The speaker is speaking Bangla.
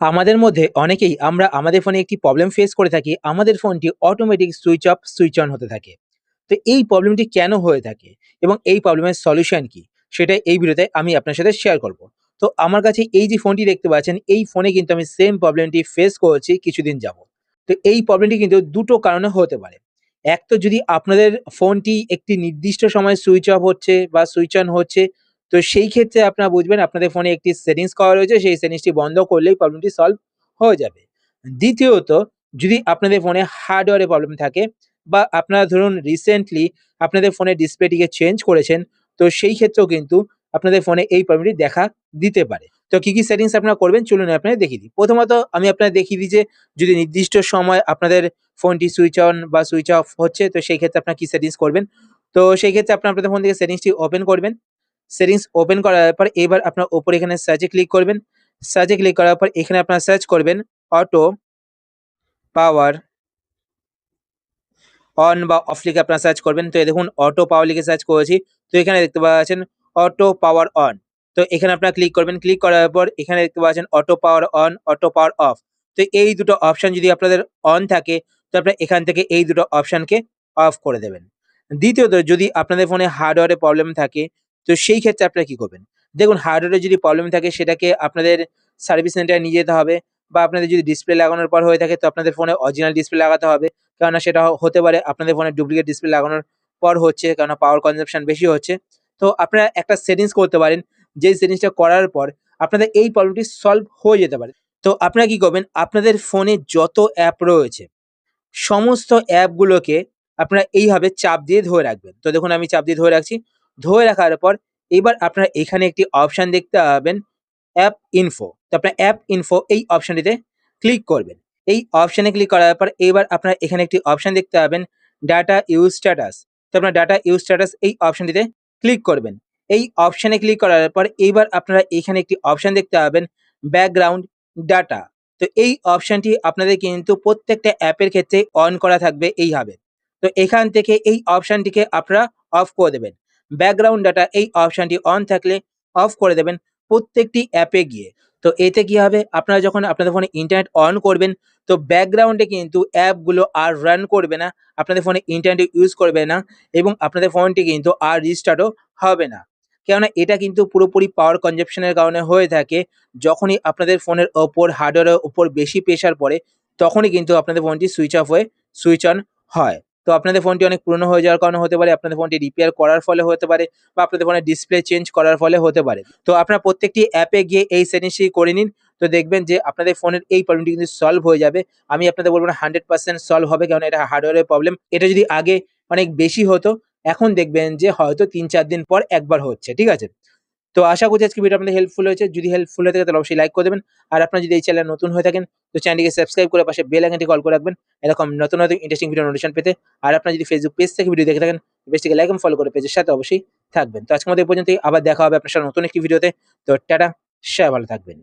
আমাদের মধ্যে অনেকেই আমরা আমাদের ফোনে একটি প্রবলেম ফেস করে থাকি, আমাদের ফোনটি automatic switch off switch on হতে থাকে। তো এই প্রবলেমটি কেন হয়ে থাকে এবং এই প্রবলেমের সলিউশন কি সেটা এই ভিডিওতে আমি আপনার সাথে শেয়ার করব। তো আমার কাছে এই যে ফোনটি দেখতে পাচ্ছেন, এই ফোনে কিন্তু আমি সেম প্রবলেমটি ফেস করেছি কিছুদিন যাব তো এই প্রবলেমটি কিন্তু দুটো কারণে হতে পারে। এক তো যদি আপনাদের ফোনটি একটি নির্দিষ্ট সময় সুইচ অফ হচ্ছে বা সুইচ অন হচ্ছে তো সেই ক্ষেত্রে আপনারা বুঝবেন আপনাদের ফোনে একটি সেটিংস করা রয়েছে, সেই সেটিংসটি বন্ধ করলেই প্রবলেমটি সলভ হয়ে যাবে। দ্বিতীয়ত, যদি আপনাদের ফোনে হার্ডওয়্যারে প্রবলেম থাকে বা আপনারা ধরুন রিসেন্টলি আপনাদের ফোনের ডিসপ্লেটিকে চেঞ্জ করেছেন, তো সেই ক্ষেত্রেও কিন্তু আপনাদের ফোনে এই প্রবলেমটি দেখা দিতে পারে। তো কী কী সেটিংস আপনারা করবেন চলুন আপনাদের দেখিয়ে দিই। প্রথমত আমি আপনাদের দেখিয়ে দিই যে যদি নির্দিষ্ট সময় আপনাদের ফোনটি সুইচ অন বা সুইচ অফ হচ্ছে, তো সেই ক্ষেত্রে আপনারা কি সেটিংস করবেন? তো সেই ক্ষেত্রে আপনার আপনাদের ফোন থেকে সেটিংসটি ওপেন করবেন। সেটিংস ওপেন করার পর এবার আপনার ওপরে এখানে সার্চে ক্লিক করবেন। সার্চে ক্লিক করার পর এখানে আপনার সার্চ করবেন অটো পাওয়ার অন বা অফ লিখে আপনার সার্চ করবেন। তো দেখুন অটো পাওয়ার লিখে সার্চ করেছি। তো এখানে দেখতে পাচ্ছেন অটো পাওয়ার অন তো এখানে আপনার ক্লিক করবেন। ক্লিক করার পর এখানে দেখতে পাচ্ছেন auto power on auto power off তো এই দুটো অপশন যদি আপনাদের অন থাকে, তো আপনারা এখান থেকে এই দুটো অপশনকে অফ করে দেবেন। দ্বিতীয়ত যদি আপনাদের ফোনে হার্ডওয়্যারে প্রবলেম থাকে তো সেই ক্ষেত্রে আপনারা কি করবেন? দেখুন হার্ডওয়্যারে যদি প্রবলেম থাকে, সেটাকে আপনাদের সার্ভিস সেন্টারে নিয়ে যেতে হবে বা আপনাদের যদি ডিসপ্লে লাগানোর পর হয়ে থাকে, তো আপনাদের ফোনে অরিজিনাল ডিসপ্লে লাগাতে হবে। কেননা সেটা হতে পারে, আপনাদের ফোনে ডুপ্লিকেট ডিসপ্লে লাগানোর পর হচ্ছে, কেননা পাওয়ার কনজাম্পশন বেশি হচ্ছে। তো আপনারা একটা সেটিংস করতে পারেন, যেই সেটিংসটা করার পর আপনাদের এই প্রবলেমটি সলভ হয়ে যেতে পারে। তো আপনারা কি করবেন, আপনাদের ফোনে যত অ্যাপ রয়েছে, সমস্ত অ্যাপগুলোকে আপনারা এইভাবে চাপ দিয়ে ধরে রাখবেন। তো দেখুন, আমি চাপ দিয়ে ধরে রাখছি। ধরে রাখার পর এবার আপনারা এখানে একটি অপশান দেখতে পাবেন অ্যাপ ইনফো তো আপনার অ্যাপ ইনফো এই অপশনটিতে ক্লিক করবেন। এই অপশানে ক্লিক করার পর এবার আপনারা এখানে একটি অপশন দেখতে পাবেন ডাটা ইউজ স্ট্যাটাস তো আপনার ডাটা ইউজ স্ট্যাটাস এই অপশনটিতে ক্লিক করবেন। এই অপশানে ক্লিক করার পর এইবার আপনারা এখানে একটি অপশন দেখতে পাবেন ব্যাকগ্রাউন্ড ডাটা তো এই অপশনটি আপনাদের কিন্তু প্রত্যেকটা অ্যাপের ক্ষেত্রে অন করা থাকবে, এইভাবে। তো এখান থেকে এই অপশানটিকে আপনারা অফ করে দেবেন। ব্যাকগ্রাউন্ড ডাটা এই অপশানটি অন থাকলে অফ করে দেবেন প্রত্যেকটি অ্যাপে গিয়ে। তো এতে কি হবে? আপনারা যখন আপনাদের ফোনে ইন্টারনেট অন করবেন, তো ব্যাকগ্রাউন্ডে কিন্তু অ্যাপগুলো আর রান করবে না, আপনাদের ফোনে ইন্টারনেট ইউজ করবে না এবং আপনাদের ফোনটি কিন্তু আর রিস্টার্টও হবে না। কেননা এটা কিন্তু পুরোপুরি পাওয়ার কনজাম্পশনের কারণে হয়ে থাকে, যখনই আপনাদের ফোনের ওপর হার্ডওয়্যারের ওপর বেশি প্রেশার পড়ে, তখনই কিন্তু আপনাদের ফোনটি সুইচ অফ হয়ে সুইচ অন হয়। তো আপনাদের ফোনটি অনেক পুরনো হয়ে যাওয়ার কারণে হতে পারে, আপনাদের ফোনটি রিপেয়ার করার ফলে হতে পারে বা আপনাদের ফোনের ডিসপ্লে চেঞ্জ করার ফলে হতে পারে। তো আপনারা প্রত্যেকটি অ্যাপে গিয়ে এই সেটিংসটি করে নিন, তো দেখবেন যে আপনাদের ফোনের এই প্রবলেমটি কিন্তু সলভ হয়ে যাবে। আমি আপনাদের বলব না হান্ড্রেড পার্সেন্ট সলভ হবে কারণ এটা হার্ডওয়্যারের প্রবলেম এটা যদি আগে অনেক বেশি হতো, এখন দেখবেন যে হয়তো তিন চার দিন পর একবার হচ্ছে, ঠিক আছে? তো আশা করছি আজকে ভিডিও আপনাদের হেল্পফুল হয়েছে। যদি হেল্পফুল হয়ে থাকে, তাহলে অবশ্যই লাইক করে দেবেন। আর আপনার যদি এই চ্যানেল নতুন হয়ে থাকেন, তো চ্যানেলটিকে সাবস্ক্রাইব করে পাশে বেল আইকনটি কল করে রাখবেন। এরকম নতুন নতুন ইন্টারেস্টিং ভিডিও নোটিফিকেশন পেতে। আর আপনারা যদি ফেসবুক পেজ থেকে ভিডিও দেখে থাকেন পেজটিকে লাইক এবং ফলো করে পেজের সাথে অবশ্যই থাকবেন। তো আজকের মধ্যে পর্যন্তই। আবার দেখা হবে আপনার সাথে নতুন একটি ভিডিওতে তো টাটা, সবাই ভালো থাকবেন।